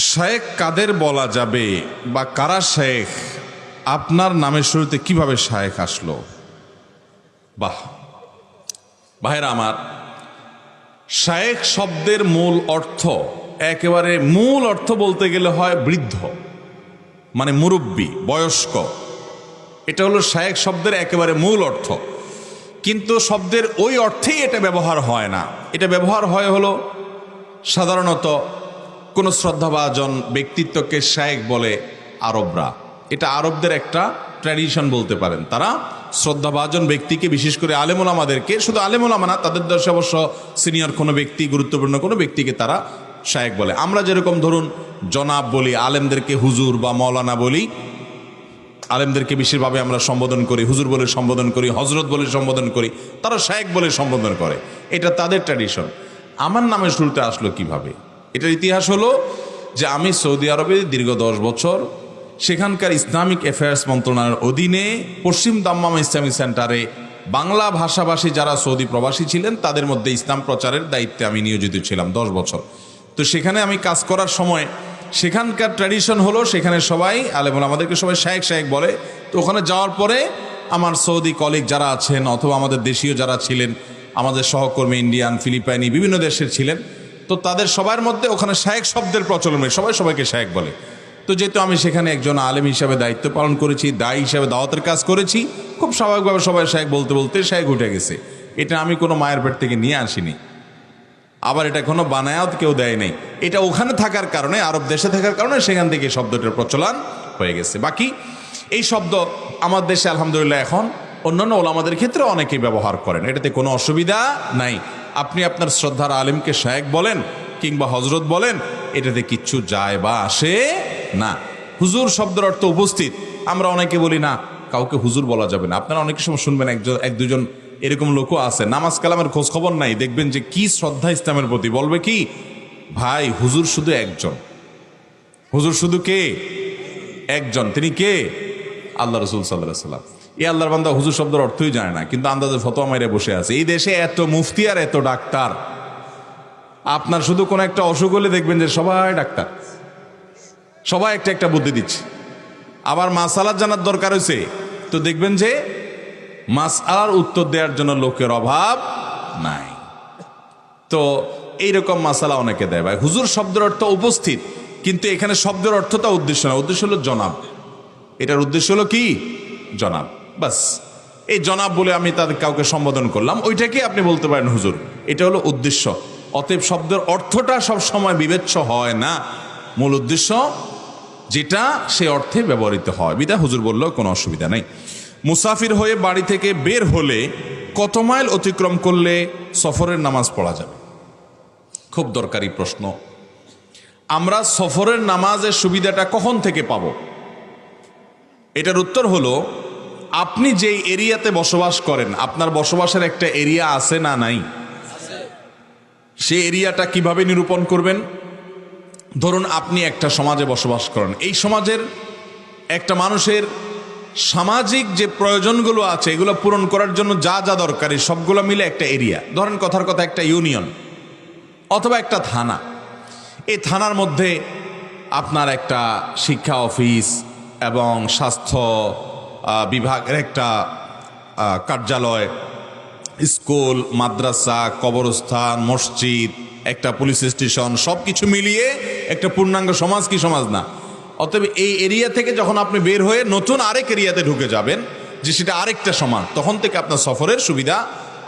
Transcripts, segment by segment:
শেখ কাদের বলা যাবে বা কারা শেখ? আপনার নামের শুরুতে কীভাবে শায়েখ আসলো? বাহ। ভাইরা আমার শায়েখ শব্দের মূল অর্থ একেবারে মূল অর্থ বলতে গেলে হয় বৃদ্ধ মানে মুরব্বী, বয়স্ক। এটা হলো শায়েক শব্দের একেবারে মূল অর্থ। কিন্তু শব্দের ওই অর্থেই এটা ব্যবহার হয় না। এটা ব্যবহার হয় হলো সাধারণত কোনো শ্রদ্ধাভাজন ব্যক্তিত্বকে শায়েক বলে আরবরা। এটা আরবদের একটা ট্র্যাডিশন বলতে পারেন। তারা শ্রদ্ধাভাজন ব্যক্তিকে, বিশেষ করে আলেমুল আমাদেরকে শুধু আলেমুল না, তাদের দেশে অবশ্য সিনিয়র কোনো ব্যক্তি, গুরুত্বপূর্ণ কোনো ব্যক্তিকে তারা শায়েক বলে। আমরা যেরকম ধরুন, জনাব বলি, আলেমদেরকে হুজুর বা মৌলানা বলি, আলেমদেরকে বিশেষভাবে আমরা সম্বোধন করি, হুজুর বলে সম্বোধন করি হজরত বলে সম্বোধন করি, তারা শায়েক বলে সম্বোধন করে। এটা তাদের ট্র্যাডিশন। আমার নামের শুরুতে আসলো কীভাবে? এটার ইতিহাস হলো যে আমি সৌদি আরবে দীর্ঘ দশ বছর সেখানকার ইসলামিক অ্যাফেয়ার্স মন্ত্রণালয়ের অধীনে পশ্চিম দাম্মাম ইসলামিক সেন্টারে বাংলা ভাষাভাষী যারা সৌদি প্রবাসী ছিলেন, তাদের মধ্যে ইসলাম প্রচারের দায়িত্বে আমি নিয়োজিত ছিলাম দশ বছর। তো সেখানে আমি কাজ করার সময় সেখানকার ট্র্যাডিশন হলো সেখানে সবাই আলেমুল আমাদেরকে সবাই শায়েক শায়েক বলে। তো ওখানে যাওয়ার পরে আমার সৌদি কলিগ যারা আছেন অথবা আমাদের দেশীয় যারা ছিলেন, আমাদের সহকর্মী ইন্ডিয়ান, ফিলিপাইনি, বিভিন্ন দেশের ছিলেন তো তাদের সবার মধ্যে ওখানে শায়েক শব্দের প্রচলন। সবাই সবাইকে শায়েক বলে। তো যেহেতু আমি সেখানে একজন আলেম হিসাবে দায়িত্ব পালন করেছি, দায়ী হিসাবে দাওয়াতের কাজ করেছি, খুব স্বাভাবিকভাবে সবাই শায়েক বলতে বলতে শায়েক উঠে গেছে। এটা আমি কোনো মায়ের পেট থেকে নিয়ে আসিনি। আবার এটা কোনো বানায়াও কেউ দেয় নেই। এটা ওখানে থাকার কারণে, আরব দেশে থাকার কারণে সেখান থেকে শব্দটার প্রচলন হয়ে গেছে। বাকি এই শব্দ আমার দেশে আলহামদুলিল্লাহ এখন অন্যান্য ওলামাদের ক্ষেত্রে অনেকেই ব্যবহার করেন। এটাতে কোনো অসুবিধা নাই। আপনি আপনার শ্রদ্ধার আলিমকে শায়েক বলেন কিংবা হজরত বলেন, এটাতে কিচ্ছু যায় বা আসে না। হুজুর শব্দের অর্থ উপস্থিত। আমরা অনেকে বলি, না, কাউকে হুজুর বলা যাবে না। আপনারা অনেক সময় শুনবেন একজন এক দুজন এরকম লোকও আছে। নামাজ কালামের খোঁজ খবর নাই। দেখবেন যে কি শ্রদ্ধা ইসলামের প্রতি। বলবে কি, ভাই, হুজুর শুধু একজন। হুজুর শুধু কে? একজন। তিনি কে? আল্লাহ রসুল সাল্লাহ সাল্লাম এই আল্লাহর বান্দা হুজুর শব্দের অর্থই জানে না, কিন্তু আন্দাজে ফতোয়া মাইরে বসে আছে। এই দেশে এত মুফতি আর এত ডাক্তার। আপনার শুধু কোনো একটা অসুখ হলে দেখবেন যে সবাই ডাক্তার। সবাই একটা একটা বুদ্ধি দিচ্ছে। আবার মাসালার জানার দরকার হয়েছে তো দেখবেন যে মাস আলার উত্তর দেওয়ার জন্য লোকের অভাব নাই। তো এইরকম মাসালা অনেকে দেয় ভাই। হুজুর শব্দের অর্থ উপস্থিত, কিন্তু এখানে শব্দের অর্থটা উদ্দেশ্য না। উদ্দেশ্য হলো জনাব। এটার উদ্দেশ্য হলো কি? জনাব। বাস, এই জনাব বলে আমি তাদের কাউকে সম্বোধন করলাম। ওইটাকে আপনি বলতে পারেন হুজুর। এটা হলো উদ্দেশ্য। অতএব শব্দের অর্থটা সব সময় বিবেচ্য হয় না। মূল উদ্দেশ্য, যেটা সে অর্থে ব্যবহৃত হয়। বিদা, হুজুর বললেও কোনো অসুবিধা নেই। মুসাফির হয়ে বাড়ি থেকে বের হলে কত মাইল অতিক্রম করলে সফরের নামাজ পড়া যাবে? খুব দরকারি প্রশ্ন। আমরা সফরের নামাজের সুবিধাটা কখন থেকে পাব? এটার উত্তর হলো, আপনি যেই এরিয়াতে বসবাস করেন, আপনার বসবাসের একটা এরিয়া আছে না নাই? সে এরিয়াটা কীভাবে নিরূপণ করবেন? ধরুন আপনি একটা সমাজে বসবাস করেন। এই সমাজের একটা মানুষের সামাজিক যে প্রয়োজনগুলো আছে, এগুলো পূরণ করার জন্য যা যা দরকারি সবগুলো মিলে একটা এরিয়া। ধরেন কথার কথা, একটা ইউনিয়ন অথবা একটা থানা। এই থানার মধ্যে আপনার একটা শিক্ষা অফিস এবং স্বাস্থ্য বিভাগের একটা কার্যালয়, স্কুল, মাদ্রাসা, কবরস্থান, মসজিদ, একটা পুলিশ স্টেশন সব কিছু মিলিয়ে একটা পূর্ণাঙ্গ সমাজ কি সমাজ না? অতএব এই এরিয়া থেকে যখন আপনি বের হয়ে নতুন আরেক এরিয়াতে ঢুকে যাবেন, যে সেটা আরেকটা সমাজ, তখন থেকে আপনার সফরের সুবিধা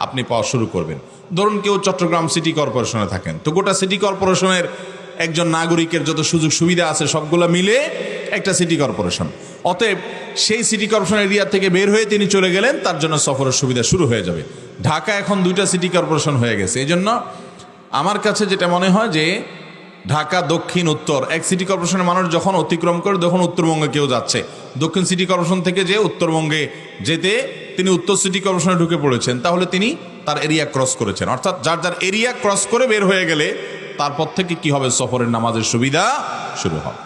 আপনি পাওয়া শুরু করবেন। ধরুন কেউ চট্টগ্রাম সিটি কর্পোরেশনে থাকেন, তো গোটা সিটি কর্পোরেশনের একজন নাগরিকের যত সুযোগ সুবিধা আছে সবগুলো মিলে একটা সিটি কর্পোরেশন অতএব সেই সিটি কর্পোরেশন এরিয়া থেকে বের হয়ে তিনি চলে গেলেন, তার জন্য সফরের সুবিধা শুরু হয়ে যাবে। ঢাকা এখন দুইটা সিটি কর্পোরেশন হয়ে গেছে। এই জন্য আমার কাছে যেটা মনে হয় যে, ঢাকা, দক্ষিণ, উত্তর, এক সিটি কর্পোরেশনের মানুষ যখন অতিক্রম করে, তখন উত্তরবঙ্গে কেউ যাচ্ছে। দক্ষিণ সিটি কর্পোরেশন থেকে যে উত্তরবঙ্গে যেতে, তিনি উত্তর সিটি কর্পোরেশনে ঢুকে পড়েছেন, তাহলে তিনি তার এরিয়া ক্রস করেছেন। অর্থাৎ যার যার এরিয়া ক্রস করে বের হয়ে গেলে, তারপর থেকে কি হবে? সফরের নামাজের সুবিধা শুরু হবে।